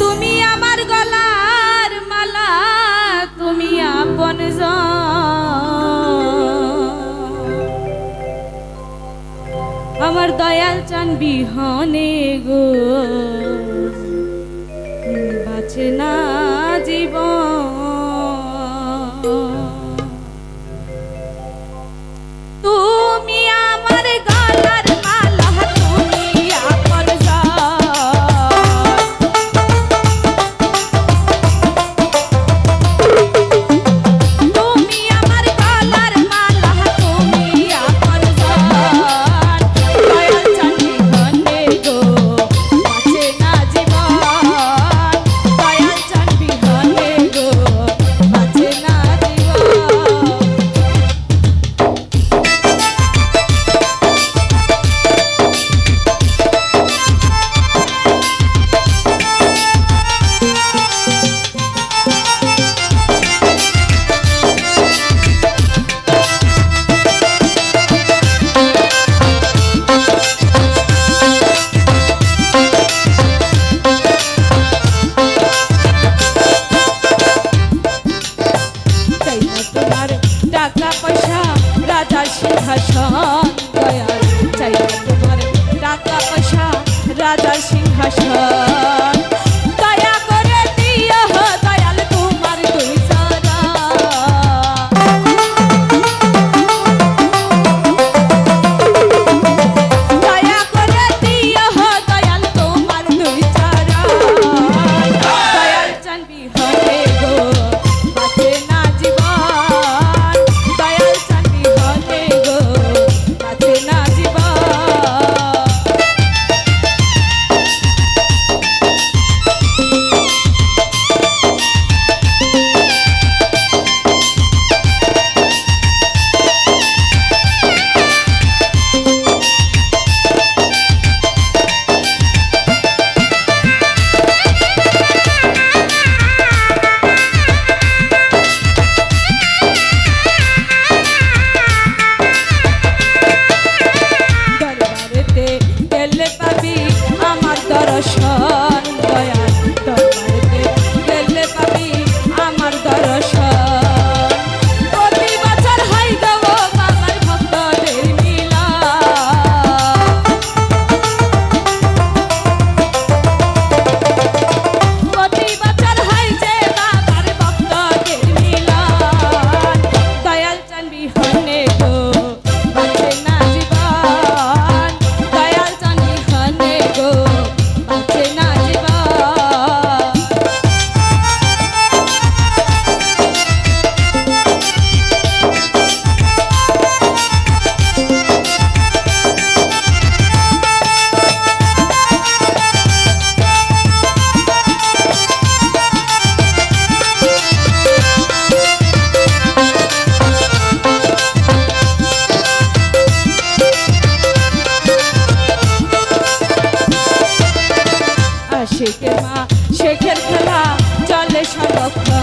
তুমি আমার গলার মালা তুমি আপন আমার দয়াল চান বিহনে গো বাঁচে না। সিংহাসন দয়াল চাই তোমার টাকা পয়সা সিংহাসন। শেখের খেলা চলে সংরক্ষণ